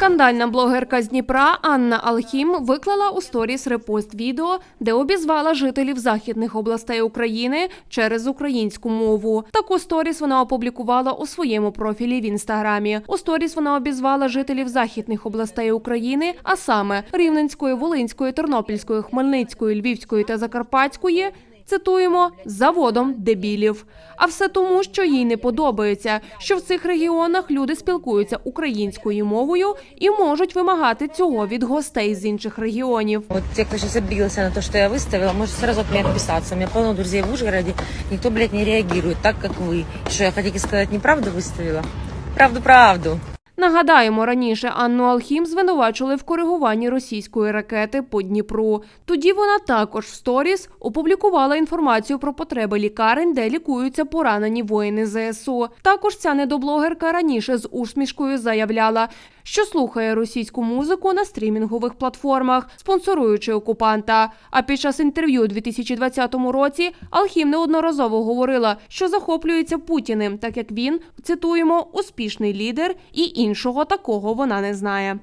Скандальна блогерка з Дніпра Анна Алхім виклала у сторіс репост відео, де обізвала жителів західних областей України через українську мову. Таку сторіс вона опублікувала у своєму профілі в інстаграмі. У сторіс вона обізвала жителів західних областей України, а саме Рівненської, Волинської, Тернопільської, Хмельницької, Львівської та Закарпатської Цитуємо заводом дебілів. А все тому, що їй не подобається, що в цих регіонах люди спілкуються українською мовою і можуть вимагати цього від гостей з інших регіонів. Вот те, кто сейчас обиделся на то, что я выставила, может сразу от меня отписаться. У меня полно друзей в Ужгороде, никто, блядь, не реагирует так, как вы. Что, я хотите сказать, неправду выставила? Правду-правду. Нагадаємо, раніше Анну Алхім звинувачили в коригуванні російської ракети по Дніпру. Тоді вона також в сторіс опублікувала інформацію про потреби лікарень, де лікуються поранені воїни ЗСУ. Також ця недоблогерка раніше з усмішкою заявляла, що слухає російську музику на стрімінгових платформах, спонсоруючи окупанта. А під час інтерв'ю у 2020 році Алхім неодноразово говорила, що захоплюється Путіним, так як він цитуємо успішний лідер, і іншого такого вона не знає.